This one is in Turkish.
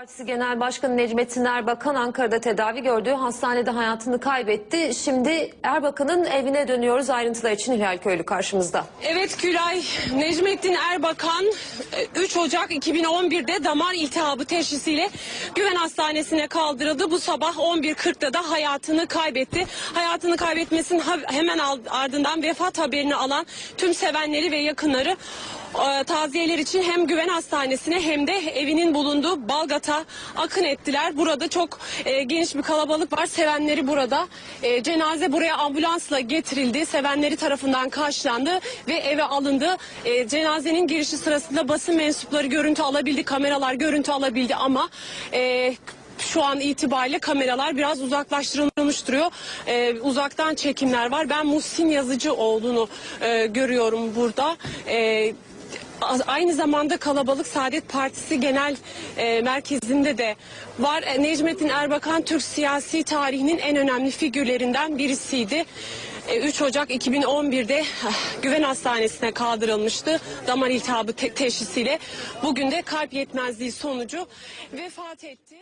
Partisi Genel Başkanı Necmettin Erbakan Ankara'da tedavi gördüğü hastanede hayatını kaybetti. Şimdi Erbakan'ın evine dönüyoruz. Ayrıntılar için Hilal Köylü karşımızda. Evet Gülay, Necmettin Erbakan e, 3 Ocak 2011'de damar iltihabı teşhisiyle Güven Hastanesi'ne kaldırıldı. Bu sabah 11.40'da da hayatını kaybetti. Hayatını kaybetmesinin hemen ardından vefat haberini alan tüm sevenleri ve yakınları e, taziyeler için hem Güven Hastanesi'ne hem de evinin bulunduğu Balgat'a akın ettiler. Burada çok e, geniş bir kalabalık var. Sevenleri burada. E, cenaze buraya ambulansla getirildi. Sevenleri tarafından karşılandı ve eve alındı. E, cenazenin girişi sırasında basın mensupları görüntü alabildi. Kameralar görüntü alabildi ama... E, şu an itibariyle kameralar biraz uzaklaştırılmış duruyor. E, uzaktan çekimler var. Ben Muhsin Yazıcıoğlu'nu e, görüyorum burada. E, A- Aynı zamanda kalabalık Saadet Partisi Genel e, Merkezi'nde de var. E, Necmettin Erbakan Türk siyasi tarihinin en önemli figürlerinden birisiydi. E, 3 Ocak 2011'de ah, Güven Hastanesi'ne kaldırılmıştı damar iltihabı te- teşhisiyle. Bugün de kalp yetmezliği sonucu vefat etti.